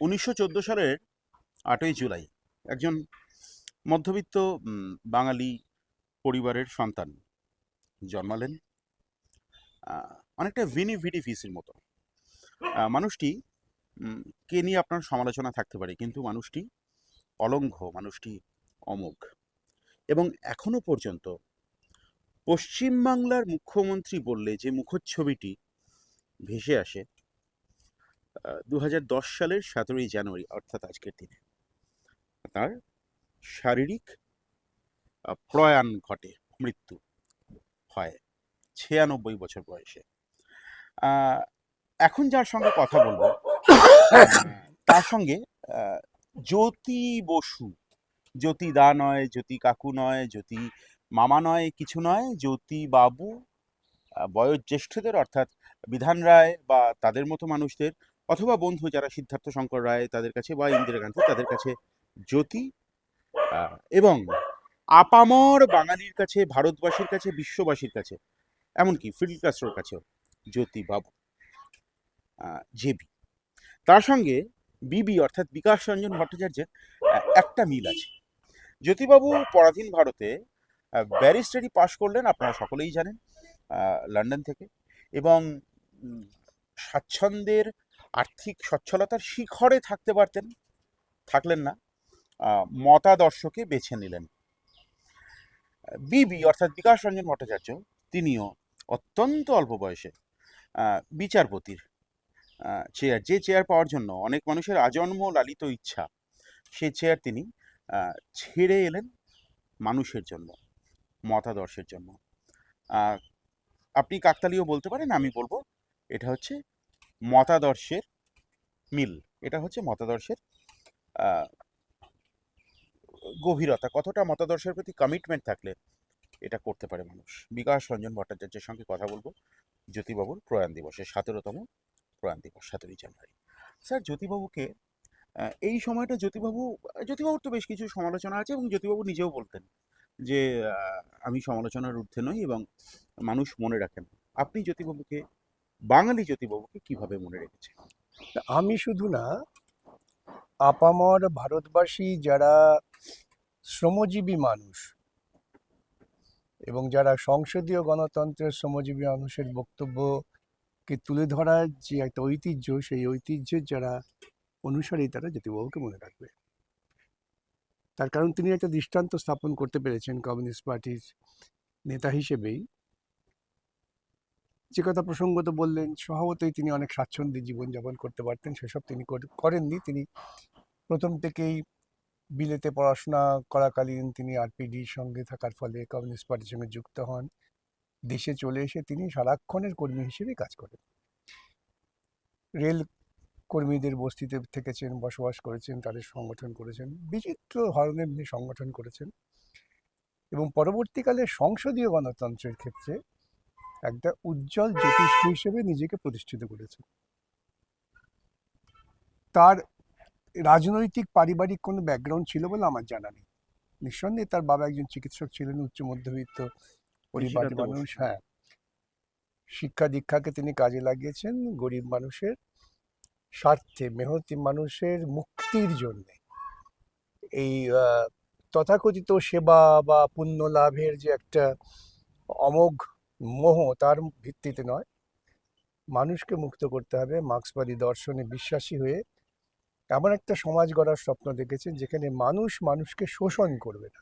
উনিশশো চোদ্দ সালের আটই জুলাই একজন মধ্যবিত্ত বাঙালি পরিবারের সন্তান জন্মালেন। অনেকটা ভিনি ভিডি ফিসির মতো। মানুষটি কে নিয়ে আপনার সমালোচনা থাকতে পারে? কিন্তু মানুষটি অলঙ্ঘ, মানুষটি অমোঘ। এবং এখনও পর্যন্ত পশ্চিমবাংলার মুখ্যমন্ত্রী বললে যে মুখচ্ছবিটি ভেসে আসে দু হাজার দশ সালের সতেরোই জানুয়ারি, অর্থাৎ আজকের দিনে। তার শারীরিক প্রয়াণ ঘটে, মৃত্যু হয় ছিয়ানব্বই বছর বয়সে। এখন যার সঙ্গে কথা বলব তার সঙ্গে জ্যোতি বসু। জ্যোতি দা নয়, জ্যোতি কাকু নয়, জ্যোতি মামা নয়, কিছু নয়, জ্যোতি বাবু বয়োজ্যেষ্ঠদের, অর্থাৎ বিধান রায় বা তাদের মতো মানুষদের অথবা বন্ধু যারা সিদ্ধার্থ শঙ্কর রায় তাদের কাছে বা ইন্দিরা গান্ধী তাদের কাছে জ্যোতি এবং আপামর বাঙালির কাছে, ভারতবাসীর কাছে, বিশ্ববাসীর কাছে, এমনকি ফিডল কাস্ট্রোর কাছেও জ্যোতি বাবু জেবি। তার সঙ্গে বিবি অর্থাৎ বিকাশ রঞ্জন ভট্টাচার্যের একটা মিল আছে। জ্যোতিবাবু পরাধীন ভারতে ব্যারিস্টারি পাশ করলেন আপনারা সকলেই জানেন লন্ডন থেকে, এবং স্বাচ্ছন্দ্যের আর্থিক সচ্ছলতার শিখরে থাকতে পারতেন, থাকলেন না মতাদর্শকে বেছে নিলেন। বিবি অর্থাৎ বিকাশ রঞ্জন ভট্টাচার্য, তিনিও অত্যন্ত অল্প বয়সে বিচারপতির চেয়ার যে চেয়ার পাওয়ার জন্য অনেক মানুষের আজন্ম লালিত ইচ্ছা, সে চেয়ার তিনি ছেড়ে এলেন মানুষের জন্য, মতাদর্শের জন্য। আপনি কাকতালীয় বলতে পারেন, আমি বলব এটা হচ্ছে মতাদর্শের মিল। এটা হচ্ছে মতাদর্শের গভীরতা। কতটা মতাদর্শের প্রতি কমিটমেন্ট থাকলে এটা করতে পারে মানুষ? বিকাশ রঞ্জন ভট্টাচার্যের সঙ্গে কথা বলব। জ্যোতিবাবুর প্রয়াণ দিবসে সতেরোতম প্রয়াণ দিবস, সতেরোই জানুয়ারি। স্যার, জ্যোতিবাবুকে এই সময়টা জ্যোতিবাবু, জ্যোতিবাবুর তো বেশ কিছু সমালোচনা আছে এবং জ্যোতিবাবু নিজেও বলতেন যে আমি সমালোচনার ঊর্ধ্বে নই এবং মানুষ মনে রাখেন। আপনি জ্যোতিবাবুকে বাঙালি জ্যোতিবাবুকে কীভাবে মনে রেখেছেন? আমি শুধু না, আপামর ভারতবাসী যারা শ্রমজীবী মানুষ এবং যারা সংসদীয় গণতন্ত্রের শ্রমজীবী মানুষের বক্তব্যকে তুলে ধরার যে একটা ঐতিহ্য, সেই ঐতিহ্যের যারা অনুসারী, তারা জ্যোতিবাবুকে মনে রাখবে। তার কারণ তিনি একটা দৃষ্টান্ত স্থাপন করতে পেরেছেন কমিউনিস্ট পার্টির নেতা হিসেবেই। যে কথা প্রসঙ্গত বললেন, স্বভাবতই তিনি অনেক স্বাচ্ছন্দ্যে জীবনযাপন করতে পারতেন। সেসব তিনি করেননি। তিনি প্রথম থেকেই বিলেতে পড়াশোনা করাকালীন তিনি আরপিডির সঙ্গে থাকার ফলে কমিউনিস্ট পার্টির সঙ্গে যুক্ত হন। দেশে চলে এসে তিনি সারাক্ষণের কর্মী হিসেবে কাজ করেন। রেল কর্মীদের বস্তিতে থেকেছেন, বসবাস করেছেন, তাদের সংগঠন করেছেন, বিচিত্র ধরনের তিনি সংগঠন করেছেন। এবং পরবর্তীকালে সংসদীয় গণতন্ত্রের ক্ষেত্রে একটা উজ্জ্বল জ্যোতিষ্ক হিসেবে নিজেকে প্রতিষ্ঠিত করেছেন তার রাজনৈতিক পারিবারিক কোনো ব্যাকগ্রাউন্ড ছিল বলে আমার জানা নেই। নিঃসন্দেহে তার বাবা একজন চিকিৎসক ছিলেন উচ্চ মধ্যবিত্ত পরিবারের মানুষ হ্যাঁ। শিক্ষা দীক্ষাকে তিনি কাজে লাগিয়েছেন গরিব মানুষের স্বার্থে মেহনতি মানুষের মুক্তির জন্য। এই তথাকথিত সেবা বা পুণ্য লাভের যে একটা অমোঘ মোহ তার ভিত্তিতে নয়। মানুষকে মুক্ত করতে হবে, মার্ক্সবাদী দর্শনে বিশ্বাসী হয়ে এমন একটা সমাজ গড়ার স্বপ্ন দেখেছেন, যেখানে মানুষ মানুষকে শোষণ করবে না।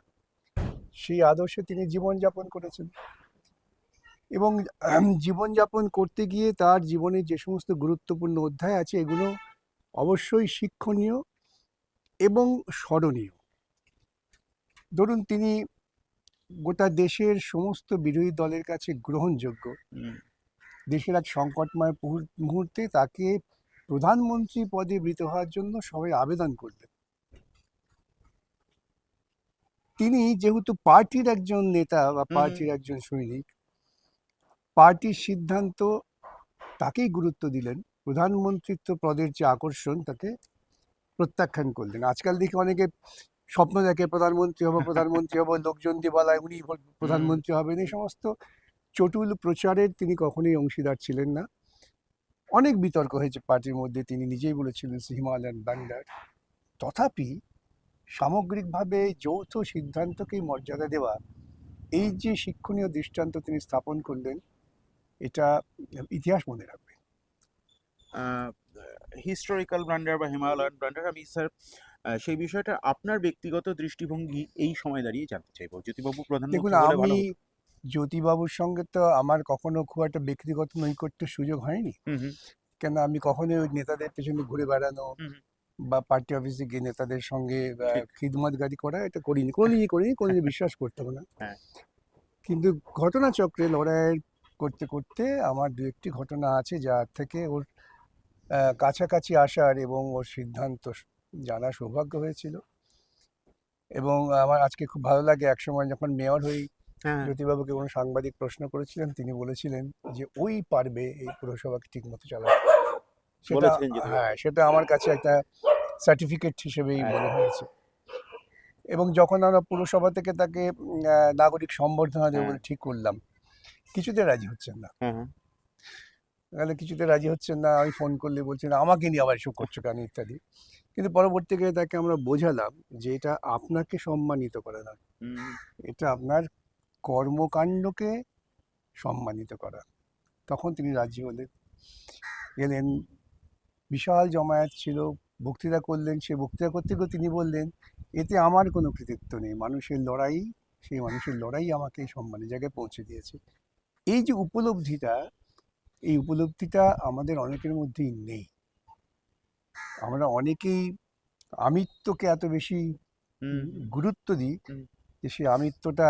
সেই আদর্শে তিনি জীবনযাপন করেছেন। এবং জীবনযাপন করতে গিয়ে তার জীবনে যে সমস্ত গুরুত্বপূর্ণ অধ্যায় আছে, এগুলো অবশ্যই শিক্ষণীয় এবং স্মরণীয়। ধরুন, তিনি গোটা দেশের সমস্ত বিরোধী দলের কাছে গ্রহণযোগ্য। দেশের এক সংকটময় মুহূর্তে তাকে প্রধানমন্ত্রী পদে বৃত হওয়ার জন্য সবাই আবেদন করলেন তিনি যেহেতু পার্টির একজন নেতা বা পার্টির একজন সৈনিক পার্টির সিদ্ধান্ত তাকেই গুরুত্ব দিলেন। প্রধানমন্ত্রিত্ব পদের যে আকর্ষণ তাকে প্রত্যাখ্যান করলেন। আজকাল দেখি অনেকে স্বপ্ন দেখে প্রধানমন্ত্রী হব প্রধানমন্ত্রী হব লোকজন দিয়ে বলায় উনি প্রধানমন্ত্রী হবেন এই সমস্ত চটুল প্রচারের তিনি কখনোই অংশীদার ছিলেন না। অনেক বিতর্ক হয়েছে পার্টির মধ্যে তিনি নিজেই বলেছিলেন হিমালয়ান ব্যান্ডার তথাপি সামগ্রিকভাবে যৌথ সিদ্ধান্তকেই মর্যাদা দেওয়া এই যে শিক্ষণীয় দৃষ্টান্ত তিনি স্থাপন করলেন এটা ইতিহাস মনে রাখবে। হিস্টোরিক্যাল ব্র্যান্ডার বা হিমালয়ান ব্র্যান্ডার আমি স্যার সেই বিষয়টা আপনার ব্যক্তিগত দৃষ্টিভঙ্গি এই সময় দাঁড়িয়ে জানতে চাইব জ্যোতিবাবু দেখুন হলে ভালো আমি জ্যোতিবাবুর সঙ্গে তো আমার কখনো খুব একটা ব্যক্তিগত নৈকট্য সুযোগ হয়নি কেন আমি কখনোই ওই নেতাদের পেছনে ঘুরে বেড়ানো। বা পার্টি অফিসে গিয়ে নেতাদের সঙ্গে। খিদমতগারি করা এটা করিনি কোনোদিনই করিনি কোনোদিন বিশ্বাস করতে হবে না হ্যাঁ। কিন্তু ঘটনাচক্রে লড়াই করতে করতে আমার দু একটি ঘটনা আছে যার থেকে ওর আহ, কাছাকাছি আসার এবং ওর সিদ্ধান্ত জানা সৌভাগ্য হয়েছিল। এবং আমার আজকে খুব ভালো লাগে একসময় যখন মেয়র হই হ্যাঁ। জ্যোতিবাবুকে কোনো সাংবাদিক প্রশ্ন করেছিলেন তিনি বলেছিলেন যে ওই পারবে এই পুরসভাকে ঠিক মতো চালাতে। সেটা হ্যাঁ সেটা আমার কাছে একটা সার্টিফিকেট হিসেবেই হ্যাঁ। মনে হয়েছে। এবং যখন আমরা পুরসভা থেকে তাকে নাগরিক সম্বর্ধনা দেবো হ্যাঁ। বলে ঠিক করলাম কিছুতে রাজি হচ্ছেন না। তাহলে কিছুতে রাজি হচ্ছেন না আমি ফোন করলে বলছেন আমাকে নিয়ে আবার এসব করছ কেন? ইত্যাদি। কিন্তু পরবর্তীকালে তাকে আমরা বোঝালাম যে এটা আপনাকে সম্মানিত করে না এটা আপনার কর্মকাণ্ডকে সম্মানিত করা। তখন তিনি রাজি হলেন। গেলেন। বিশাল জমায়েত ছিল। বক্তৃতা করলেন। সে বক্তৃতা করতে গিয়ে তিনি বললেন এতে আমার কোনো কৃতিত্ব নেই। মানুষের লড়াই সেই মানুষের লড়াই আমাকে সম্মানের জায়গায় পৌঁছে দিয়েছে। এই যে উপলব্ধিটা এই উপলব্ধিটা আমাদের অনেকের মধ্যেই নেই। আমরা অনেকেই আমিত্বকে এত বেশি গুরুত্ব দিই যে সেই আমিত্বটা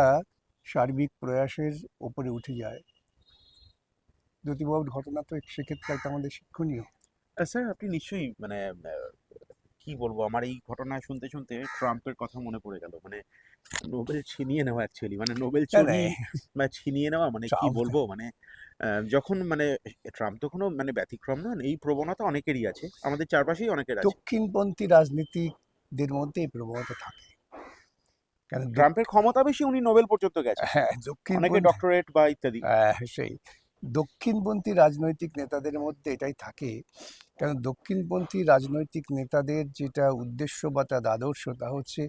সার্বিক প্রয়াসের ওপরে উঠে যায়। জ্যোতিবাবুর ঘটনা তো সেক্ষেত্রে একটা আমাদের শিক্ষণীয়। স্যার আপনি নিশ্চয়ই মানে কি বলব? আমার এই ঘটনা শুনতে শুনতে ট্রাম্পের কথা মনে পড়ে গেল। মানে নোবেল ছিনিয়ে নেওয়া অ্যাকচুয়ালি মানে নোবেল চুরি বা ছিনিয়ে নেওয়া মানে কি বলব? মানে যখন মানে ট্রাম্প তো কোনো মানে ব্যতিক্রম নন এই প্রবণতা অনেকেরই আছে। আমাদের চারপাশেই অনেকের আছে। দক্ষিণপন্থী রাজনীতিকদের মধ্যে এই প্রবণতা থাকে। কারণ ট্রাম্পের ক্ষমতা বেশি উনি নোবেল পর্যন্ত গেছে হ্যাঁ অনেকে ডক্টরেট বা ইত্যাদি। হ্যাঁ, সেই। দক্ষিণপন্থী রাজনৈতিক নেতাদের মধ্যে এটাই থাকে কারণ দক্ষিণপন্থী রাজনৈতিক নেতাদের যেটা উদ্দেশ্য বা তার আদর্শ তা হচ্ছে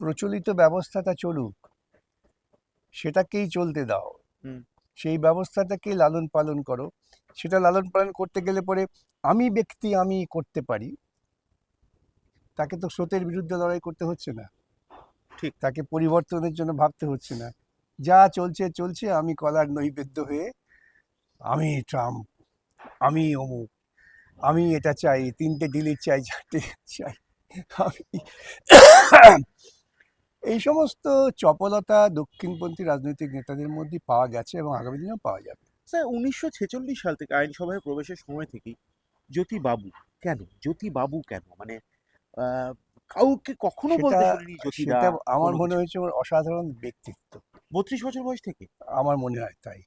প্রচলিত ব্যবস্থাটা চলুক সেটাকেই চলতে দাও। হুম। সেই ব্যবস্থাটাকেই লালন পালন করো। সেটা লালন পালন করতে গেলে পরে আমি ব্যক্তি আমি করতে পারি। তাকে তো স্রোতের বিরুদ্ধে লড়াই করতে হচ্ছে না। ঠিক। তাকে পরিবর্তনের জন্য ভাবতে হচ্ছে না। যা চলছে চলছে আমি কলার নৈবেদ্য হয়ে আমি ট্রাম্প আমি অমুক আমি এটা চাই তিনটে ডিলিট চাই চারটে চাই আমি এই সমস্ত চপলতা দক্ষিণপন্থী রাজনৈতিক নেতাদের মধ্যে পাওয়া গেছে এবং আগামী দিনেও পাওয়া যাবে। স্যার উনিশশো ছেচল্লিশ সাল থেকে আইনসভায় প্রবেশের সময় থেকেই জ্যোতি বাবু কেন? জ্যোতি বাবু কেন? মানে কাউকে কখনো বলতে শুনিনি সেটা আমার মনে হয়েছে ওর অসাধারণ ব্যক্তিত্ব। বত্রিশ বছর বয়স থেকে? আমার মনে হয় তাই।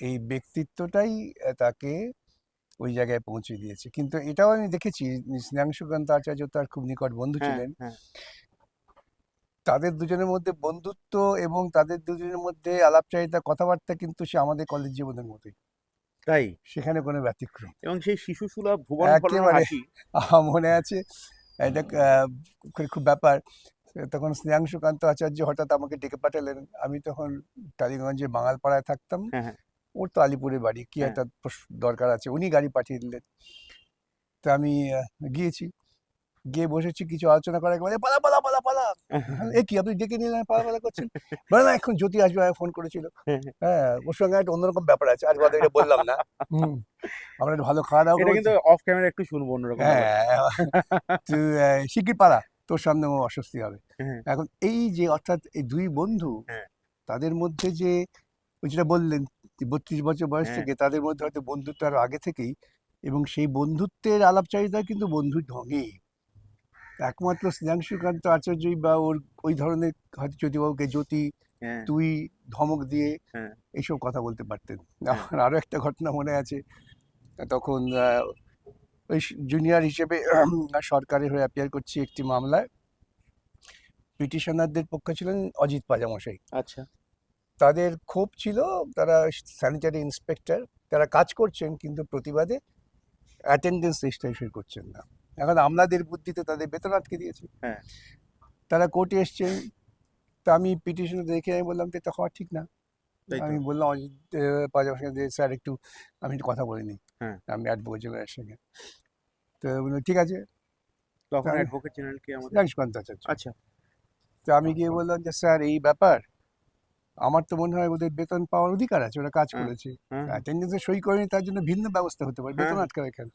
এই ব্যক্তিত্বটাই তাকে ওই জায়গায় পৌঁছে দিয়েছে। কিন্তু এটাও আমি দেখেছি স্নেহাংশুকান্ত আচার্য তার খুব নিকট বন্ধু হ্যাঁ ছিলেন। হ্যাঁ। তাদের দুজনের মধ্যে বন্ধুত্ব এবং তাদের দুজনের মধ্যে আলাপচারিতা কথাবার্তা কিন্তু সে আমাদের কলেজ জীবনের মতোই। তাই? সেখানে কোনো ব্যতিক্রম। এবং সেই শিশু সুলভ ভুবন মনে আছে? এটা খুব- ব্যাপার। তখন স্নেহাংশুকান্ত আচার্য হঠাৎ আমাকে ডেকে পাঠালেন। আমি তখন টালিগঞ্জে বাঙালপাড়ায় থাকতাম। হ্যাঁ। ওর তো আলিপুরে বাড়ি কি হ্যাঁ। একটা দরকার আছে উনি গাড়ি পাঠিয়ে দিলেন। তো আমি গিয়েছি গিয়ে বসেছি কিছু আলোচনা করার পরে পালা পালা পালা পালা। এ কি আপনি ডেকে নিলেন পালা পালা করছেন? বলে না এখন জ্যোতি আসবে ফোন করেছিল। হ্যাঁ, হ্যাঁ। ওর সঙ্গে একটা অন্যরকম ব্যাপার আছে আজ বাদে বললাম না। আমরা ভালো খাওয়া দাওয়া এটা কিন্তু অফ ক্যামেরা একটু শুনব অন্যরকম। হ্যাঁ শিগগির পালা তোর সামনে ও অস্বস্তি হবে। হ্যাঁ। এখন এই যে অর্থাৎ এই দুই বন্ধু হ্যাঁ। তাদের মধ্যে যে ওই যেটা বললেন বত্রিশ বছর বয়স হ্যাঁ। থেকে তাদের মধ্যে হয়তো বন্ধুত্ব আরও আগে থেকেই এবং সেই বন্ধুত্বের আলাপচারিতা কিন্তু বন্ধুর ঢঙে একমাত্র স্নেহাংশুকান্ত আচার্যই বা ওর ওই ধরনের হয়তো জ্যোতিবাবুকে জ্যোতি হ্যাঁ। তুই ধমক দিয়ে হ্যাঁ। এইসব কথা বলতে পারতেন। আমার আরও একটা ঘটনা মনে আছে। তখন ওই জুনিয়র হিসেবে সরকারের হয়ে অ্যাপিয়ার করছি একটি মামলায়। পিটিশনারদের পক্ষে ছিলেন অজিত পাজামশাই। আচ্ছা। তাদের ক্ষোভ ছিল তারা স্যানিটারি ইন্সপেক্টর তারা কাজ করছেন কিন্তু প্রতিবাদে অ্যাটেন্ডেন্স রেজিস্ট্রেশন করছেন না। এখন আমলাদের বুদ্ধিতে তাদের বেতন আটকে দিয়েছে। হ্যাঁ। তারা কোর্টে এসছেন তা আমি পিটিশন দেখে আমি বললাম যে এটা হওয়া ঠিক না। আমি বললাম অজিত সঙ্গে স্যার একটু আমি একটু কথা বলে নিই হ্যাঁ। আমি অ্যাডভোকেট জেনারেলের সঙ্গে তো বলল ঠিক আছে। তখন অ্যাডভোকেট জেনারেল কে আমাদের আচ্ছা। তো আমি গিয়ে বললাম যে স্যার এই ব্যাপার আমার তো মনে হয় ওদের বেতন পাওয়ার অধিকার আছে ওরা কাজ করেছে। অ্যাটেন্ডেন্সে সই করেনি তার জন্য ভিন্ন ব্যবস্থা হতে পারে বেতন হ্যাঁ। আটকে রাখেন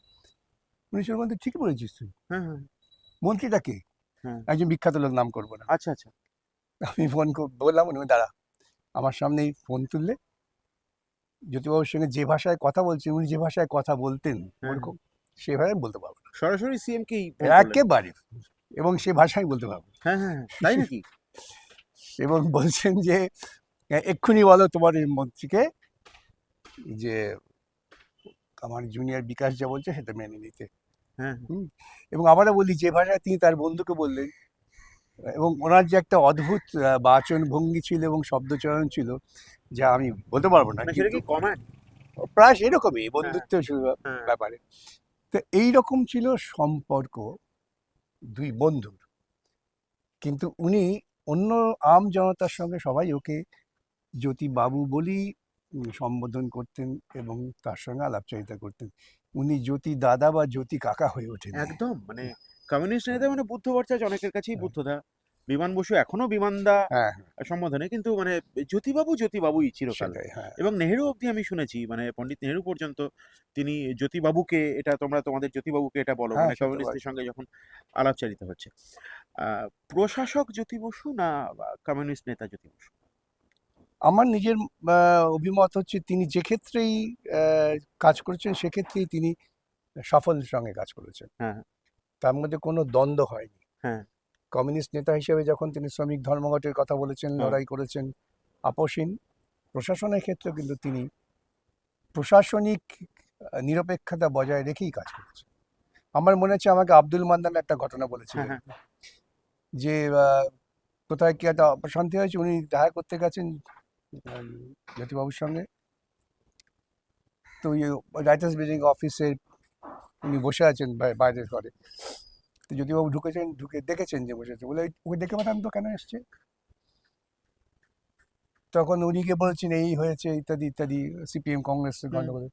উনি সেরকম বলতে ঠিক বলেছিস তুই। মন্ত্রীটা কে। একজন বিখ্যাত লোক নাম করব না। আচ্ছা আচ্ছা। আমি ফোন বললাম উনি দাঁড়া আমার সামনেই ফোন তুললে। জ্যোতিবাবুর সঙ্গে যে ভাষায় কথা বলছেন উনি যে ভাষায় কথা বলতেন। ওরকম সে ভাষায় বলতে পারব না। সরাসরি সিএম কেই একেবারে এবং সে ভাষায় বলতে পারব হ্যাঁ হ্যাঁ হ্যাঁ, তাই নাকি? এবং বলছেন যে "এ- এক্ষুনি বলো তোমার এই মন্ত্রীকে। যে আমার জুনিয়র বিকাশ যা বলছে সেটা মেনে নিতে। হ্যাঁ এবং আবারও বলি যে ভাষায় তিনি তার বন্ধুকে বললেন। এবং ওনার যে একটা অদ্ভুত বাচন ভঙ্গি ছিল এবং শব্দচয়ন ছিল যা আমি বলতে পারব না মানে প্রায় এরকমই বন্ধুত্ব ছিল হ্যাঁ। ব্যাপারে। তো এইরকম ছিল সম্পর্ক দুই বন্ধুর। কিন্তু উনি অন্য আম জনতার সঙ্গে সবাই ওকে জ্যোতি বাবু বলেই সম্বোধন করতেন এবং তার সঙ্গে আলাপচারিতা করতেন উনি জ্যোতি দাদা বা জ্যোতি কাকা হয়ে ওঠেন। একদম মানে কমিউনিস্ট নেতা মানে বুদ্ধ ভট্টাচার্য অনেকের কাছেই হ্যাঁ। বুদ্ধদা। বিমান বসু এখনও বিমানদা হ্যাঁ সম্বোধনে কিন্তু মানে জ্যোতিবাবু জ্যোতিবাবুই চিরকাল। হ্যাঁ। এবং নেহেরু অবধি আমি শুনেছি মানে পণ্ডিত নেহেরু পর্যন্ত তিনি জ্যোতিবাবুকে এটা তোমরা তোমাদের জ্যোতিবাবুকে এটা বলো হ্যাঁ, মানে সেটা কমিউনিস্টদের সঙ্গে যখন আলাপচারিতা হচ্ছে। আহ, প্রশাসক জ্যোতি বসু না কমিউনিস্ট নেতা জ্যোতি বসু? আমার নিজের অভিমত হচ্ছে তিনি যে ক্ষেত্রেই কাজ করেছেন সেক্ষেত্রেই তিনি সাফল্যের সঙ্গে কাজ করেছেন হ্যাঁ। তার মধ্যে কোনো দ্বন্দ্ব হয়নি হ্যাঁ। কমিউনিস্ট নেতা হিসেবে যখন তিনি শ্রমিক ধর্মঘটের কথা বলেছেন হ্যাঁ। লড়াই করেছেন আপোষহীন প্রশাসনের ক্ষেত্রেও কিন্তু তিনি প্রশাসনিক নিরপেক্ষতা বজায় রেখেই কাজ করেছেন আমার মনে হচ্ছে আমাকে আব্দুল মান্দান একটা ঘটনা বলেছিলেন হ্যাঁ, যে কোথায় কি একটা অশান্তি হয়েছে উনি দেখা করতে গেছেন জ্যোতিবাবুর সঙ্গে। তো ওই রাইটার্স বিল্ডিং অফিসে উনি বসে আছেন বাইরের ঘরে। তো জ্যোতিবাবু ঢুকেছেন ঢুকে দেখেছেন যে বসে আছে। বলে ওকে দেখে পাঠান তো কেন এসছে? তখন উনি গিয়ে বলেছেন এই হয়েছে ইত্যাদি ইত্যাদি। সিপিএম কংগ্রেসের হুম। গণ্ডগোলে।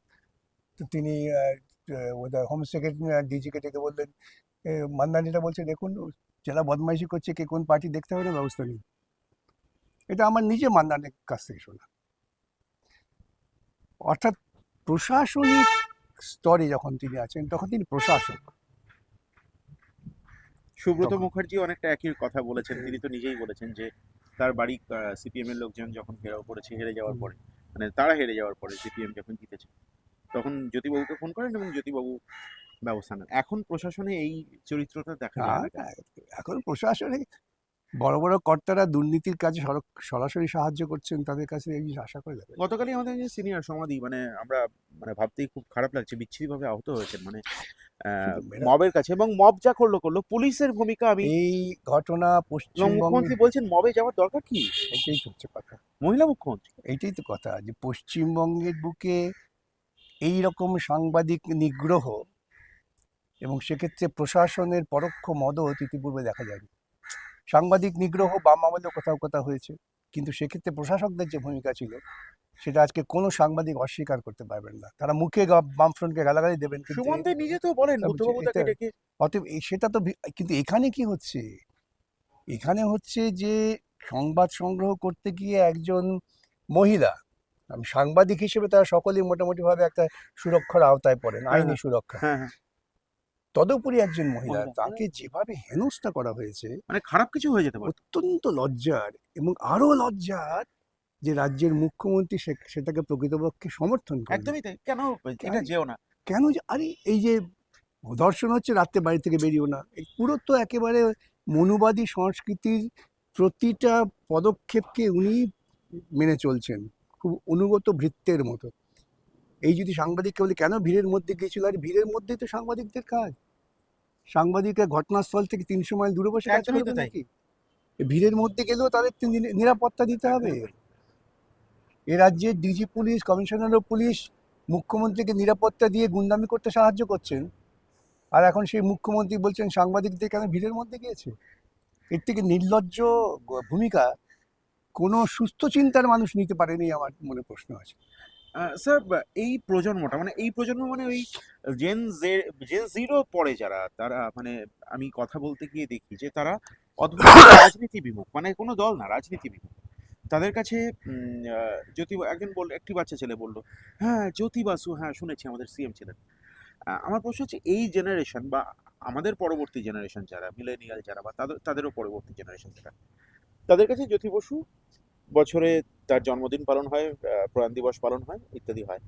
তো তিনি ওদের হোম সেক্রেটারি ডিজিকে ডেকে বললেন মান্দানিটা বলছে দেখুন যারা বদমাইশি করছে কে কোন পার্টি দেখতে হবে না ব্যবস্থা নেই এটা আমার নিজে মান্দানের কাছ থেকে শোনা। অর্থাৎ প্রশাসনিক স্তরে যখন তিনি আছেন তখন তিনি প্রশাসক। সুব্রত মুখার্জি অনেকটা একই কথা বলেছেন। তিনি তো নিজেই বলেছেন যে তার বাড়ি সিপিএম এর লোকজন যখন ঘেরাও করেছে হেরে যাওয়ার পরে মানে তারা হেরে যাওয়ার পরে সিপিএম যখন জিতেছে তখন জ্যোতিবাবুকে ফোন করেন এবং জ্যোতিবাবু ব্যবস্থা নেন। এখন প্রশাসনে এই চরিত্রটা দেখা যায় এখন প্রশাসনে বড় বড় কর্তারা দুর্নীতির কাজে সর- সরাসরি সাহায্য করছেন তাদের কাছে এই আশা করে যাবে গতকালই আমাদের যে সিনিয়র সমাধি মানে আমরা মানে ভাবতেই খুব খারাপ লাগছে বিচ্ছিরিভাবে আহত হয়েছেন মানে মবের কাছে এবং মব যা করল করল পুলিশের ভূমিকা আমি এই ঘটনা মুখ্যমন্ত্রী বলছেন মবে যাওয়ার দরকার কি? এটাই হচ্ছে কথা। মহিলা মুখ্যমন্ত্রী? এইটাই তো কথা যে পশ্চিমবঙ্গের বুকে এই রকম সাংবাদিক নিগ্রহ এবং সেক্ষেত্রে প্রশাসনের পরোক্ষ মদত ইতিপূর্বে দেখা যায়নি। সাংবাদিক নিগ্রহ বাম আমলেও কোথাও কোথাও হয়েছে। কিন্তু সেক্ষেত্রে প্রশাসকদের যে ভূমিকা ছিল সেটা আজকে কোনো সাংবাদিক অস্বীকার করতে পারবেন না। তারা মুখে বামফ্রন্টকে গালাগালি দেবেন নিজে তো বলেন অতএব সেটা তো কিন্তু এখানে কি হচ্ছে? এখানে হচ্ছে যে সংবাদ সংগ্রহ করতে গিয়ে একজন মহিলা আমি সাংবাদিক হিসেবে তারা সকলেই মোটামুটিভাবে একটা সুরক্ষার আওতায় পড়েন হ্যাঁ, আইনি হ্যাঁ। সুরক্ষা। হ্যাঁ। তদুপরি একজন মহিলা মহিলা। তাকে যেভাবে হেনস্থা করা হয়েছে মানে খারাপ কিছু হয়ে যেতে পারে। অত্যন্ত লজ্জার এবং আরও লজ্জার যে রাজ্যের মুখ্যমন্ত্রী সেটাকে প্রকৃতপক্ষে সমর্থন করে একদমই তাই। কেন? এটা যেও না। কেন যে আরে এই যে ধর্ষণ হচ্ছে রাত্রে বাড়ি থেকে বেরিয়েও না। এই পুরো তো একেবারে মনুবাদী সংস্কৃতির প্রতিটা পদক্ষেপকে উনি মেনে চলছেন। খুব অনুগত ভৃত্যের মতো। এই যদি সাংবাদিককে বলি কেন ভিড়ের মধ্যে গিয়েছিল আর ভিড়ের মধ্যেই তো সাংবাদিকদের কাজ। সাংবাদিকরা ঘটনাস্থল থেকে তিনশো মাইল দূরে বসে কাজ করবে। নাকি? ভিড়ের মধ্যে গেলেও তাদের নিরাপত্তা দিতে হবে। এ রাজ্যের DG police commissioner of police মুখ্যমন্ত্রীকে নিরাপত্তা দিয়ে গুন্ডামি করতে সাহায্য করছেন। আর এখন সেই মুখ্যমন্ত্রী বলছেন সাংবাদিকদের কেন ভিড়ের মধ্যে গিয়েছে? এর থেকে নির্লজ্জ ভূমিকা কোনো সুস্থ চিন্তার মানুষ নিতে পারেনি আমার মনে প্রশ্ন আছে। স্যার এই প্রজন্মটা মানে এই প্রজন্ম মানে ওই জেন জে জেন জিরো পরে যারা তারা মানে আমি কথা বলতে গিয়ে দেখি যে তারা অদ্ভুত রাজনীতি বিমুখ মানে কোনো দল না রাজনীতি বিমুখ তাদের কাছে জ্যোতি একজন বলল একটি বাচ্চা ছেলে বলল হ্যাঁ জ্যোতি বাসু হ্যাঁ শুনেছি আমাদের সিএম ছিলেন। আমার প্রশ্ন হচ্ছে এই জেনারেশন বা আমাদের পরবর্তী জেনারেশন যারা মিলেনিয়াল যারা বা তাদের তাদেরও পরবর্তী জেনারেশন যারা তাদের কাছে জ্যোতি বসু বছরে তার জন্মদিন পালন হয় প্রয়াণ দিবস পালন হয় ইত্যাদি হয়।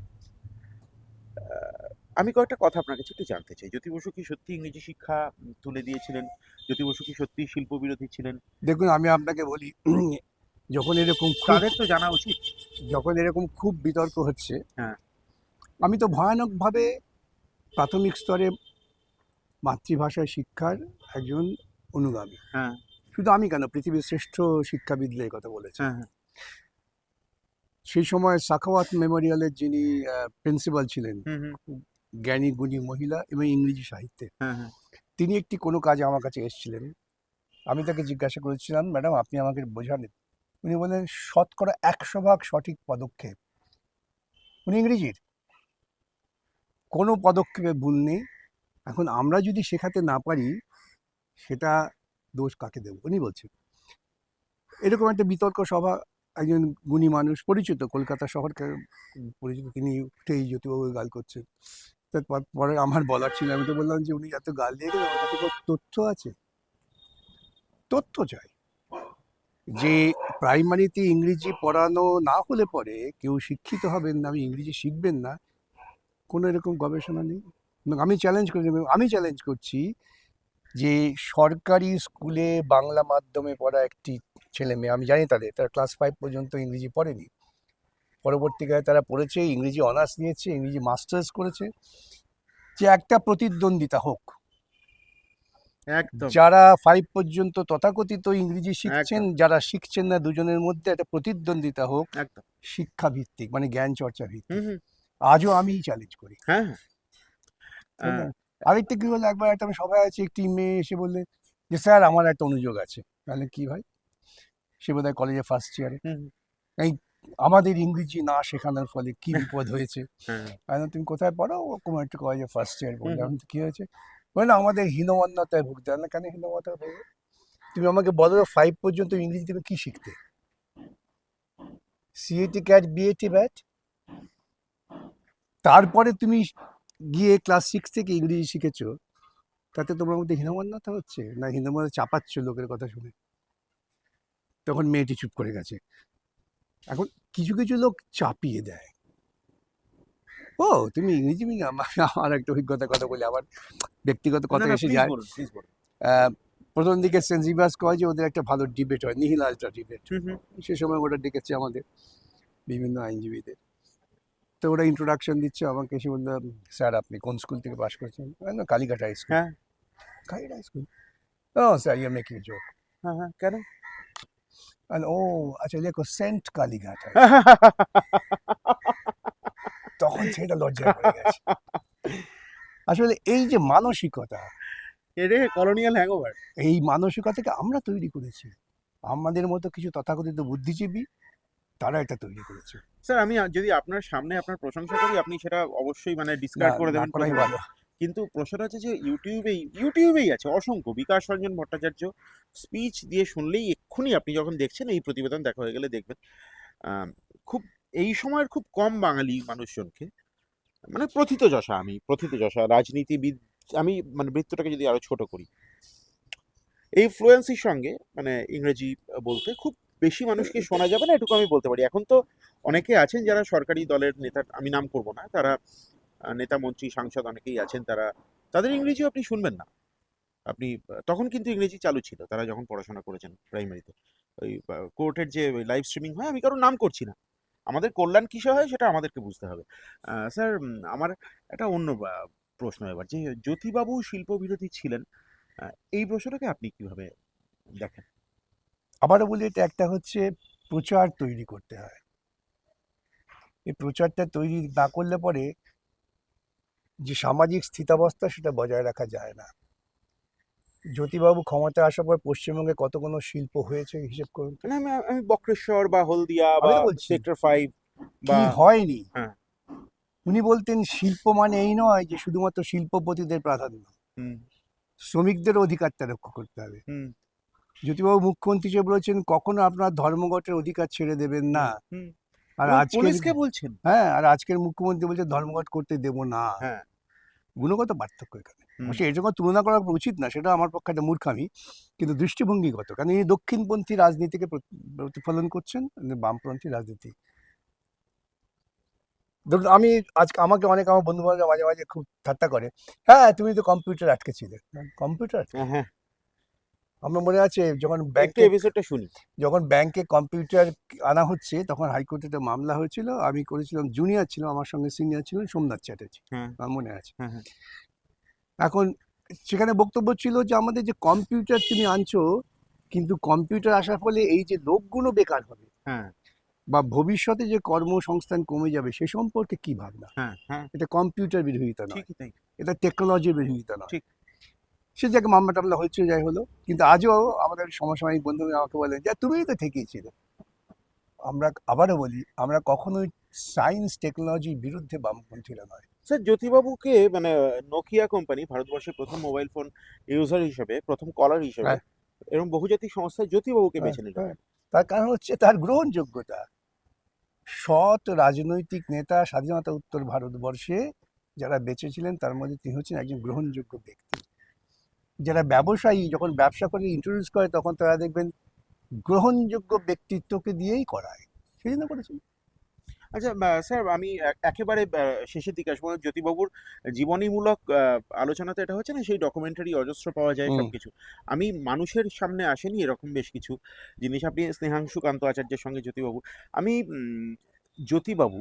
আমি কয়েকটা কথা আপনার কাছে একটু জানতে চাই। জ্যোতি বসু কি সত্যি ইংরেজি শিক্ষা তুলে দিয়েছিলেন? জ্যোতি বসু কি সত্যি শিল্প বিরোধী ছিলেন? দেখুন আমি আপনাকে বলি যখন এরকম তাদের তো জানা উচিত। যখন এরকম খুব বিতর্ক হচ্ছে হ্যাঁ। আমি তো ভয়ানকভাবে প্রাথমিক স্তরে মাতৃভাষায় শিক্ষার একজন অনুগামী। হ্যাঁ। শুধু আমি কেন? পৃথিবীর শ্রেষ্ঠ শিক্ষাবিদরা এই কথা বলেছে হ্যাঁ হ্যাঁ। সেই সময় সাখাওয়াত মেমোরিয়ালের যিনি প্রিন্সিপাল ছিলেন জ্ঞানী গুণী মহিলা এবং ইংরেজি সাহিত্যে হ্যাঁ। তিনি একটি কোনো কাজে আমার কাছে এসেছিলেন। আমি তাকে জিজ্ঞাসা করেছিলাম ম্যাডাম আপনি আমাকে বোঝান। উনি বললেন শতকরা একশো ভাগ সঠিক পদক্ষেপ। উনি ইংরেজির। কোনো পদক্ষেপে ভুল নেই। এখন আমরা যদি শেখাতে না পারি সেটা দোষ কাকে দেব? উনি বলছেন। এরকম একটা বিতর্ক সভা, একজন গুণী মানুষ পরিচিত, কলকাতা শহরকে পরিচিত তিনি উঠেই জ্যোতিবাবু গাল করছেন। তারপর পরে আমার বলার ছিল, আমি তো বললাম যে উনি এত গাল দিয়ে গেলেন কাছে তথ্য আছে? তথ্য চাই। যে প্রাইমারিতে ইংরেজি পড়ানো না হলে পরে কেউ শিক্ষিত হবেন না, আমি ইংরেজি শিখবেন না, কোনো এরকম গবেষণা নেই? আমি চ্যালেঞ্জ করছি, আমি চ্যালেঞ্জ করছি যে সরকারি স্কুলে বাংলা মাধ্যমে পড়া একটি ছেলে মেয়ে আমি জানি তাদের তারা ক্লাস ফাইভ পর্যন্ত ইংরেজি পড়েনি। পরবর্তীকালে তারা পড়েছে ইংরেজি অনার্স নিয়েছে ইংরেজি মাস্টার্স করেছে। যে একটা প্রতিদ্বন্দ্বিতা হোক। যারা ফাইভ পর্যন্ত তথাকথিত ইংরেজি শিখছেন যারা শিখছেন না দুজনের মধ্যে একটা প্রতিদ্বন্দ্বিতা হোক শিক্ষা ভিত্তিক মানে জ্ঞান চর্চা ভিত্তিক আজও আমি চ্যালেঞ্জ করি। হ্যাঁ হ্যাঁ। আরেকটা কি হলো? একবার একটা আমি সবাই আছে একটি মেয়ে এসে বললে যে স্যার আমার একটা অনুযোগ আছে। তাহলে কি ভাই? সে বোধহয় কলেজে ফার্স্ট ইয়ারে হুম, আমাদের ইংরেজি না শেখানোর ফলে কি বিপদ হয়েছে? হ্যাঁ। তুমি কোথায় পড়ো? কোনো একটা কলেজে ফার্স্ট ইয়ার পড়ে হুম। আমি তো কি হয়েছে? বলে আমাদের হীনমন্যতায় ভুগতে না কেন হীনমন্যতায় ভুগবে? তুমি আমাকে বলো ফাইভ পর্যন্ত ইংরেজি তুমি কি শিখতে? সিএটি ক্যাট বিএটি ব্যাট তারপরে তুমি গিয়ে ক্লাস সিক্স থেকে ইংরেজি শিখেছো তাতে তোমার মধ্যে হীনমন্যতা হচ্ছে? না হীনমন্যতা চাপাচ্ছ লোকের কথা শুনে? তখন মেয়েটি চুপ করে গেছে। এখন কিছু কিছু লোক চাপিয়ে দেয়। ও তুমি ইংরেজি মিডিয়াম আমার একটা অভিজ্ঞতার কথা বলি। আমার ব্যক্তিগত কথা এসে যায় প্রথম দিকে সেন্ট জিভাস যে ওদের একটা ভালো ডিবেট হয় নিহিল আলট্রা ডিবেট সে সময় ওটা ডেকেছে আমাদের বিভিন্ন আইনজীবীদের। তো ওরা ইন্ট্রোডাকশন দিচ্ছে আমাকে এসে বললাম স্যার আপনি কোন স্কুল থেকে পাস করেছেন? কালীঘাট হাই স্কুল হ্যাঁ। Kalighat high school oh sir you making joke হ্যাঁ হ্যাঁ কেন? ও আচ্ছা লেখো সেন্ট কালীঘাট তখন সেটা পড়ে গেছে। আসলে এই যে মানসিকতা এরে কলোনিয়াল হ্যাংওভার এই মানসিকতাকে আমরা তৈরি করেছি। আমাদের মতো কিছু তথাকথিত বুদ্ধিজীবী তারা এটা তৈরি করেছে। স্যার আমি যদি আপনার সামনে আপনার প্রশংসা করি আপনি সেটা অবশ্যই মানে ডিসকার্ড করে দেবেন কিন্তু প্রশ্নটা হচ্ছে যে ইউটিউবেই ইউটিউবেই আছে অসংখ্য। বিকাশ রঞ্জন ভট্টাচার্য স্পিচ দিয়ে শুনলেই এক্ষুনি আপনি যখন দেখছেন এই প্রতিবেদন দেখা হয়ে গেলে দেখবেন। খুব এই সময়ের খুব কম বাঙালি মানুষজনকে মানে প্রথিত যশা আমি প্রথিত যশা রাজনীতিবিদ আমি মানে বৃত্তটাকে যদি আরও ছোট করি। এই ফ্লুয়েন্সির সঙ্গে মানে ইংরেজি বলতে খুব বেশি মানুষকে শোনা যাবে না, এটুকু আমি বলতে পারি। এখন তো অনেকে আছেন যারা সরকারি দলের নেতা, আমি নাম করব না, তারা নেতা মন্ত্রী, সাংসদ অনেকেই আছেন তারা, তাদের ইংরেজিও আপনি শুনবেন না। আপনি, তখন কিন্তু ইংরেজি চালু ছিল, তারা যখন পড়াশোনা করেছেন প্রাইমারিতে। ওই কোর্টের যে লাইভ স্ট্রিমিং হয়, আমি কারোর নাম করছি না। আমাদের কল্যাণ কিসে হয় সেটা আমাদেরকে বুঝতে হবে। স্যার আমার একটা অন্য প্রশ্ন এবার, যে জ্যোতিবাবু শিল্প বিরোধী ছিলেন এই প্রশ্নটাকে আপনি কীভাবে দেখেন? আবারও বলি এটা একটা হচ্ছে প্রচার তৈরি করতে হয়। এই প্রচারটা তৈরি না করলে পরে যে সামাজিক স্থিতাবস্থা সেটা বজায় রাখা যায় না। জ্যোতিবাবু ক্ষমতায় আসার পর পশ্চিমবঙ্গে কত কোনো শিল্প হয়েছে হিসেব করুন আমি বক্রেশ্বর বা হলদিয়া বা সেক্টর ফাইভ বা হয়নি? হ্যাঁ। উনি বলতেন শিল্প মানে এই নয় যে শুধুমাত্র শিল্পপতিদের প্রাধান্য। হুম, শ্রমিকদের অধিকারটা রক্ষা করতে হবে। হুম, জ্যোতিবাবু মুখ্যমন্ত্রী হিসেবে বলেছেন কখনো আপনার ধর্মঘটের অধিকার ছেড়ে দেবেন না। আর আজকে বলছেন। হ্যাঁ আর আজকের মুখ্যমন্ত্রী বলছে ধর্মঘট করতে দেব না। হ্যাঁ। গুণগত পার্থক্য এখানে। অবশ্যই এর সঙ্গে তুলনা করা উচিত না সেটা আমার পক্ষে একটা মূর্খামি কিন্তু দৃষ্টিভঙ্গিগত। কারণ এই দক্ষিণপন্থী রাজনীতিকে প্রতিফলন করছেন মানে বামপন্থী রাজনীতি। ধরুন আমি আজকে আমাকে অনেক আমার বন্ধু বান্ধব মাঝে মাঝে খুব ঠাট্টা করে হ্যাঁ তুমি তো কম্পিউটার আটকে ছিলে কম্পিউটার হ্যাঁ। আমার মনে আছে যখন ব্যাংকে এপিসোডটা শুনি যখন ব্যাংকে কম্পিউটার আনা হচ্ছে তখন হাইকোর্টে একটা মামলা হয়েছিল। আমি করেছিলাম জুনিয়র ছিল আমার সঙ্গে সিনিয়র ছিলেন সোমনাথ চ্যাটার্জি হ্যাঁ। আমার মনে আছে। হ্যাঁ হ্যাঁ। এখন সেখানে বক্তব্য ছিল যে আমাদের যে কম্পিউটার তুমি আনছো কিন্তু কম্পিউটার আসার ফলে এই যে লোকগুলো বেকার হবে বা ভবিষ্যতে যে কর্মসংস্থান কমে যাবে সে সম্পর্কে কি ভাবনা? এটা কম্পিউটার বিরোধিতা নয়। এটা টেকনোলজির বিরোধিতা নয়। সে যাকে মামলা টামলা হচ্ছে যাই হলো কিন্তু আজও আমাদের সমসাময়িক বন্ধু আমাকে বলেন যে তুমিই তো ঠিকই ছিল আমরা আবারও বলি আমরা কখনোই সায়েন্স টেকনোলজির বিরুদ্ধে বামপন্থীরা নয়। স্যার জ্যোতিবাবুকে মানে নোকিয়া কোম্পানি ভারতবর্ষের প্রথম মোবাইল ফোন ইউজার হিসেবে প্রথম কলার হিসেবে হ্যাঁ। এরকম বহুজাতিক সংস্থা জ্যোতিবাবুকে হ্যাঁ, বেছে নিল হ্যাঁ। তার কারণ হচ্ছে তার গ্রহণযোগ্যতা। সৎ রাজনৈতিক নেতা স্বাধীনতা উত্তর ভারতবর্ষে যারা বেঁচেছিলেন তার মধ্যে তিনি হচ্ছেন একজন গ্রহণযোগ্য ব্যক্তি। যারা ব্যবসায়ী যখন ব্যবসা করে ইন্ট্রোডিউস করে তখন তারা দেখবেন গ্রহণযোগ্য ব্যক্তিত্বকে দিয়েই করায়। সেই জন্য করেছেন। আচ্ছা স্যার আমি একেবারে শেষের দিকে আসব। জ্যোতিবাবুর জীবনীমূলক আলোচনাতে এটা হচ্ছে না সেই ডকুমেন্টারি অজস্র পাওয়া যায় সব কিছু আমি মানুষের সামনে আসেনি এরকম বেশ কিছু জিনিস। আপনি স্নেহাংশু কান্ত আচার্যের সঙ্গে জ্যোতিবাবু আমি জ্যোতিবাবু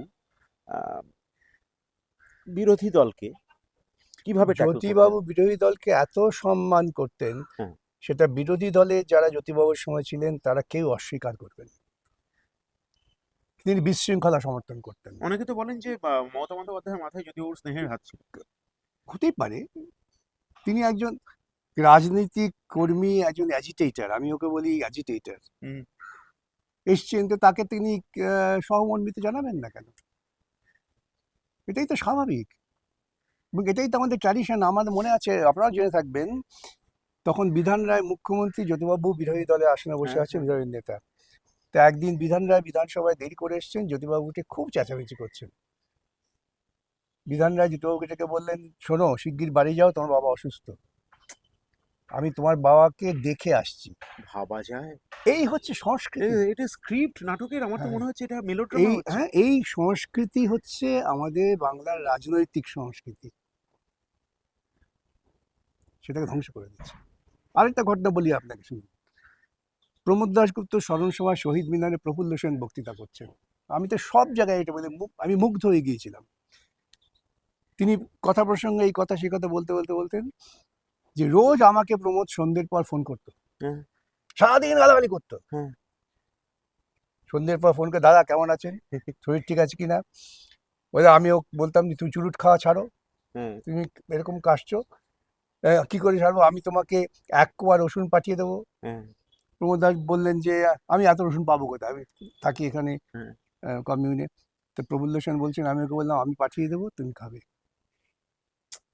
বিরোধী দলকে কীভাবে জ্যোতিবাবু বিরোধী দলকে এত সম্মান করতেন হ্যাঁ। সেটা বিরোধী দলে যারা জ্যোতিবাবুর সময় ছিলেন তারা কেউ অস্বীকার করবেন না। তিনি বিশৃঙ্খলা সমর্থন করতেন। অনেকে তো বলেন যে মমতা বন্দ্যোপাধ্যায়ের মাথায় জ্যোতিবাবুর স্নেহের হাত ছিল। হতেই পারে। তিনি একজন রাজনৈতিক কর্মী একজন অ্যাজিটেটর আমি ওকে বলি অ্যাজিটেটর হুম। এসছেন তো তাকে তিনি সহমর্মিত জানাবেন না কেন? এটাই তো স্বাভাবিক। এবং এটাই তো আমাদের ট্র্যাডিশন আমাদের মনে আছে আপনারাও জেনে থাকবেন তখন বিধান রায় মুখ্যমন্ত্রী জ্যোতিবাবু বিরোধী দলে আসনে বসে হ্যাঁ, আছে বিরোধী নেতা। তা একদিন বিধান রায় বিধানসভায় দেরি করে এসছেন জ্যোতিবাবুকে খুব চেঁচামেচি করছেন। বিধান রায় জ্যোতিবাবুকে ডেকে বললেন শোনো শিগগির বাড়ি যাও তোমার বাবা অসুস্থ। আমি তোমার বাবাকে দেখে আসছি। ভাবা যায়। এই হচ্ছে সংস্কৃতি। এটা স্ক্রিপ্ট নাটকের আমার তো হ্যাঁ। মনে হচ্ছে এটা মেলোড্রামা হ্যাঁ এই সংস্কৃতি হচ্ছে আমাদের বাংলার রাজনৈতিক সংস্কৃতি। সেটাকে ধ্বংস করে দিচ্ছে। আরেকটা ঘটনা বলি আপনাকে শুনুন। প্রমোদ দাশগুপ্ত স্মরণ সভা শহীদ মিনারে প্রফুল্ল সেন বক্তৃতা করছেন। আমি তো সব জায়গায় এটা বলে আমি মুগ্ধ হয়ে গিয়েছিলাম। তিনি কথা প্রসঙ্গে এই কথা সে কথা বলতে বলতে বলতেন যে রোজ আমাকে প্রমোদ সন্ধ্যের পর ফোন করতো। হ্যাঁ। সারাদিন গালাগালি করতো। হ্যাঁ। সন্ধ্যের পর ফোন করে দাদা কেমন আছেন? শরীর ঠিক আছে কিনা? বলে আমিও বলতাম যে তুমি চুরুট খাওয়া ছাড়ো। হ্যাঁ। তুমি এরকম কাশছো। কি করে ছাড়বো? আমি তোমাকে এক কোয়া রসুন পাঠিয়ে দেবো। প্রমোদ দাস বললেন যে আমি এত রসুন পাবো কোথায়? আমি থাকি এখানে। কমিউনে তো প্রফুল্ল সেন বলছেন আমি ওকে বললাম আমি পাঠিয়ে দেবো তুমি খাবে।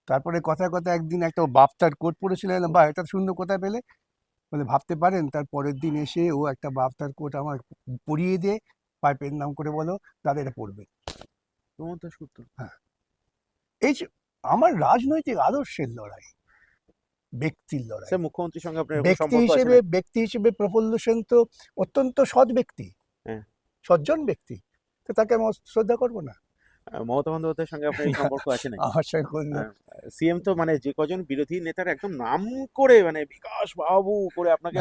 তারপরে কথা কথা একদিন একটা বাপ্তার কোট পড়েছিলেন বা এটা সুন্দর কোথায় পেলে? বলে ভাবতে পারেন তার পরের দিন এসে ও একটা বাপ্তার কোট আমার পরিয়ে দিয়ে পাইপের নাম করে বলো দাদা এটা পড়বে প্রমোদ দাশগুপ্ত এই যে আমার রাজনৈতিক আদর্শের লড়াই ব্যক্তির লড়াই। স্যার মুখ্যমন্ত্রীর সঙ্গে আপনার ব্যক্তি হিসেবে ব্যক্তি হিসেবে প্রফুল্ল সেন তো অত্যন্ত সৎ ব্যক্তি। হ্যাঁ। সজ্জন ব্যক্তি। তো তাকে আমি শ্রদ্ধা করব না? মমতা বন্দ্যোপাধ্যায়ের সঙ্গে আপনার এই সম্পর্ক আছে না আমার সঙ্গে কোনো। সিএম তো মানে যে কজন বিরোধী নেতার একদম নাম করে মানে বিকাশ বাবু করে আপনাকে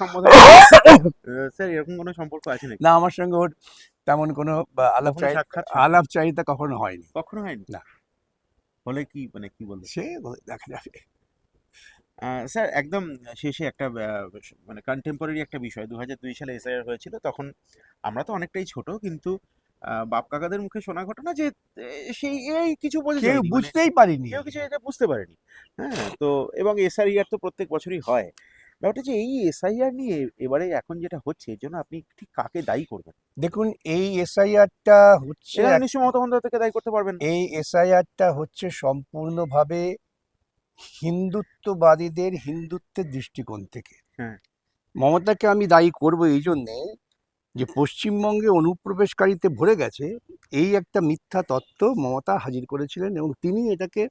সম্বোধন স্যার এরকম কোনো সম্পর্ক আছে নাকি? না আমার সঙ্গে ওর তেমন কোনো আলাপ আলাপ চাহিদা কখনো হয়নি। কখনো হয়নি? না। বলে কি মানে কি বলব? সে দেখা যাবে। স্যার একদম শেষে একটা মানে কন্টেম্পোরারি একটা বিষয়। দু দুই সালে এসআইআর হয়েছিল তখন আমরা তো অনেকটাই ছোট কিন্তু বাপ কাকাদের মুখে শোনা ঘটনা যে সেই এই কিছু কেউ মানে বুঝতেই পারিনি। কেউ কিছু এটা বুঝতে পারেনি হ্যাঁ? তো এবং এসআইআর তো প্রত্যেক বছরই হয়। ব্যাপারটা যে এই এসআইআর নিয়ে এবারে এখন যেটা হচ্ছে এর জন্য আপনি ঠিক কাকে দায়ী করবেন? দেখুন এই এসআইআরটা হচ্ছে মমতা বন্দ্যোপাধ্যায়কে দায়ী করতে পারবেন। এই এসআইআরটা হচ্ছে সম্পূর্ণভাবে হিন্দুত্ববাদীদের হিন্দুত্বের দৃষ্টিকোণ থেকে। হ্যাঁ। মমতাকে আমি দায়ী করব এই জন্যে যে পশ্চিমবঙ্গে অনুপ্রবেশকারীতে ভরে গেছে, এই একটা মিথ্যা তত্ত্ব মমতা হাজির করেছিলেন এবং তিনি এটাকে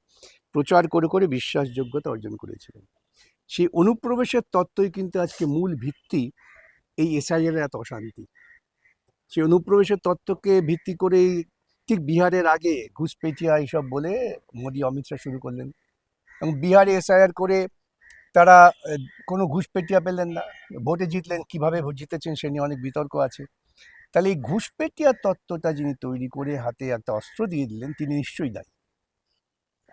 প্রচার করে করে বিশ্বাসযোগ্যতা অর্জন করেছিলেন। সেই অনুপ্রবেশের তত্ত্বই কিন্তু আজকে মূল ভিত্তি এই এসআইআর এত অশান্তি। সেই অনুপ্রবেশের তত্ত্বকে ভিত্তি করেই ঠিক বিহারের আগে ঘুষপেটিয়া এইসব বলে মোদী অমিত শাহ শুরু করলেন এবং বিহারে এসআইআর করে তারা কোনো ঘুষপেটিয়া পেলেন না। ভোটে জিতলেন কীভাবে? ভোট জিতেছেন সে নিয়ে অনেক বিতর্ক আছে। তাহলে এই ঘুষপেটিয়ার তত্ত্বটা যিনি তৈরি করে হাতে একটা অস্ত্র দিয়ে দিলেন তিনি নিশ্চয়ই দায়ী।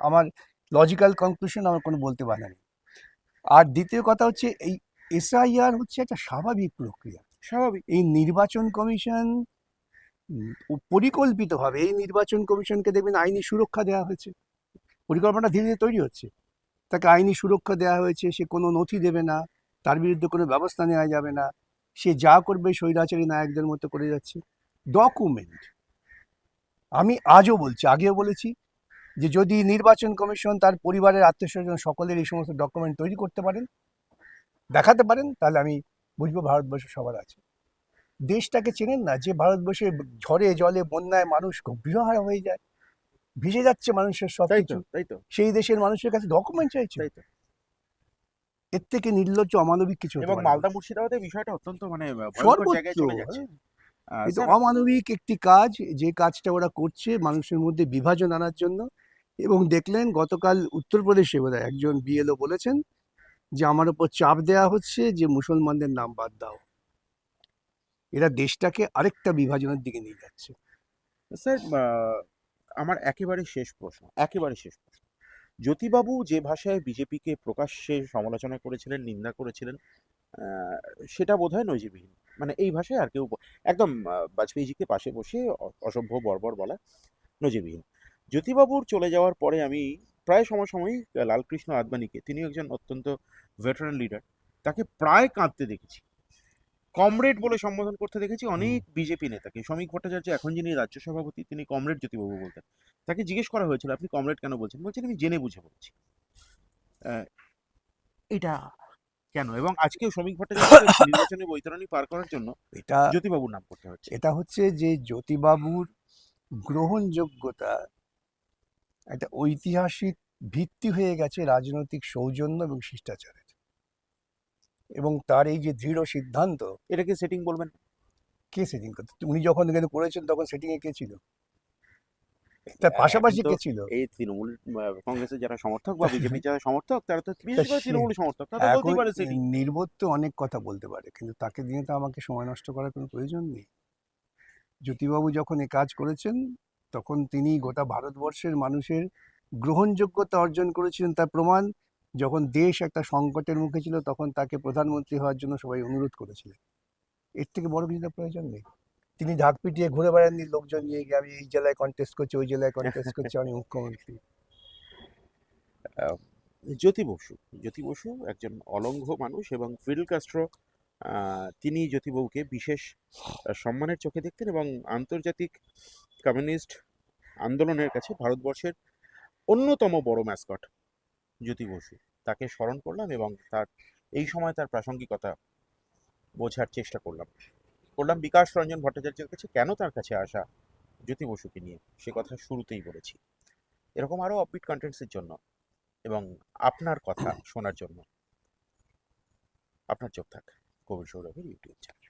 আমার লজিক্যাল কনক্লুশন আমার কোনো বলতে বাধা নেই। আর দ্বিতীয় কথা হচ্ছে এই এসআইআর হচ্ছে একটা স্বাভাবিক প্রক্রিয়া। স্বাভাবিক। এই নির্বাচন কমিশন পরিকল্পিতভাবে এই নির্বাচন কমিশনকে দেখবেন আইনি সুরক্ষা দেওয়া হয়েছে। পরিকল্পনা ধীরে ধীরে তৈরি হচ্ছে। তাকে আইনি সুরক্ষা দেওয়া হয়েছে, সে কোনো নথি দেবে না, তার বিরুদ্ধে কোনো ব্যবস্থা নেওয়া যাবে না। সে যা করবে স্বৈরাচারী নায়কদের মতো করে যাচ্ছে। ডকুমেন্ট আমি আজও বলছি, আগেও বলেছি যে যদি নির্বাচন কমিশন তার পরিবারের আত্মীয় স্বজন সকলের এই সমস্ত ডকুমেন্ট তৈরি করতে পারেন, দেখাতে পারেন, তাহলে আমি বুঝব ভারতবর্ষ সবার আছে। দেশটাকে চেনেন না যে ভারতবর্ষে ঝড়ে, জলে, বন্যায় মানুষ গভীরহারা হয়ে যায়। ভিজে যাচ্ছে মানুষের সব তাই তো সেই দেশের মানুষের কাছে ডকুমেন্ট চাইছে। তাই তো। এর থেকে নির্লজ্জ অমানবিক কিছু এবং মালদা মুর্শিদাবাদে বিষয়টা অত্যন্ত মানে জায়গায় সর্বোচ্চ। চলে যাচ্ছে। কিন্তু অমানবিক একটি কাজ যে কাজটা ওরা করছে মানুষের মধ্যে বিভাজন আনার জন্য। এবং দেখলেন গতকাল উত্তরপ্রদেশে বোধহয় একজন বিএলও বলেছেন যে আমার উপর চাপ দেওয়া হচ্ছে যে মুসলমানদের নাম বাদ দাও। এরা দেশটাকে আরেকটা বিভাজনের দিকে নিয়ে যাচ্ছে। স্যার আমার একেবারে শেষ প্রশ্ন, একেবারে শেষ প্রশ্ন। জ্যোতিবাবু যে ভাষায় বিজেপিকে প্রকাশ্যে সমালোচনা করেছিলেন, নিন্দা করেছিলেন সেটা বোধহয় নজিরবিহীন। মানে এই ভাষায় আর কেউ একদম বাজপেয়ীজিকে পাশে বসে অসভ্য বর্বর বলা নজিরবিহীন। জ্যোতিবাবুর চলে যাওয়ার পরে আমি প্রায় সময় লালকৃষ্ণ আদবানিকে তিনি একজন অত্যন্ত ভেটারান লিডার তাকে প্রায় কাঁদতে দেখেছি। কমরেড বলে সম্বোধন করতে দেখেছি অনেক বিজেপি নেতাকে শ্রমিক ভট্টাচার্য এখন যিনি রাজ্য সভাপতি তিনি কমরেড জ্যোতিবাবু বলতেন। তাকে জিজ্ঞেস করা হয়েছিল আপনি কমরেড কেন বলছেন? বলছেন আমি জেনে বুঝে বলছি। এটা কেন? এবং আজকেও শ্রমিক ভট্টাচার্য নির্বাচনে বৈতরণী পার করার জন্য এটা জ্যোতিবাবুর নাম করতে হচ্ছে। এটা হচ্ছে যে জ্যোতিবাবুর গ্রহণযোগ্যতা একটা ঐতিহাসিক ভিত্তি হয়ে গেছে রাজনৈতিক সৌজন্য এবং শিষ্টাচারের এবং তার এই যে দৃঢ় সিদ্ধান্ত এটাকে সেটিং বলবেন? কে সেটিং করতে? উনি যখন এখানে করেছেন তখন সেটিং এ কে ছিল? তার পাশাপাশি কে ছিল? এই তৃণমূল কংগ্রেসের যারা সমর্থক বা বিজেপির যারা সমর্থক তারা তো তৃণমূল সমর্থক তারা এখন বলতেই পারে সেটিং নির্বোধ তো অনেক কথা বলতে পারে কিন্তু তাকে দিয়ে তো আমাকে সময় নষ্ট করার কোনো প্রয়োজন নেই। জ্যোতিবাবু যখন এ কাজ করেছেন তখন তিনি গোটা ভারতবর্ষের মানুষের গ্রহণযোগ্যতা অর্জন করেছিলেন তার প্রমাণ যখন দেশ একটা সংকটের মুখে ছিল, তখন তাকে প্রধানমন্ত্রী হওয়ার জন্য সবাই অনুরোধ করেছিলেন। এর থেকে বড় কিছু প্রয়োজন নেই। তিনি ঢাক পিটিয়ে ঘুরে বেড়াননি, লোকজন নিয়ে গিয়ে, আমি এই জেলায় কন্টেস্ট করছি, ওই জেলায় কন্টেস্ট করছি, আমি মুখ্যমন্ত্রী। জ্যোতি বসু জ্যোতি বসু একজন অলঙ্ঘ মানুষ এবং ফিডেল কাস্ট্রো তিনি জ্যোতিবাবুকে বিশেষ সম্মানের চোখে দেখতেন এবং আন্তর্জাতিক কমিউনিস্ট আন্দোলনের কাছে ভারতবর্ষের অন্যতম বড় ম্যাসকট জ্যোতি বসু। তাকে স্মরণ করলাম এবং তার, এই সময় তার প্রাসঙ্গিকতা বোঝার চেষ্টা করলাম। করলাম বিকাশ রঞ্জন ভট্টাচার্যের কাছে কেন তার কাছে আসা জ্যোতি বসুকে নিয়ে? সে কথা শুরুতেই বলেছি। এরকম আরও অপিট কন্টেন্টসের জন্য এবং আপনার কথা শোনার জন্য। আপনার চোখ থাক। কবির সৌরভের ইউটিউব চ্যানেল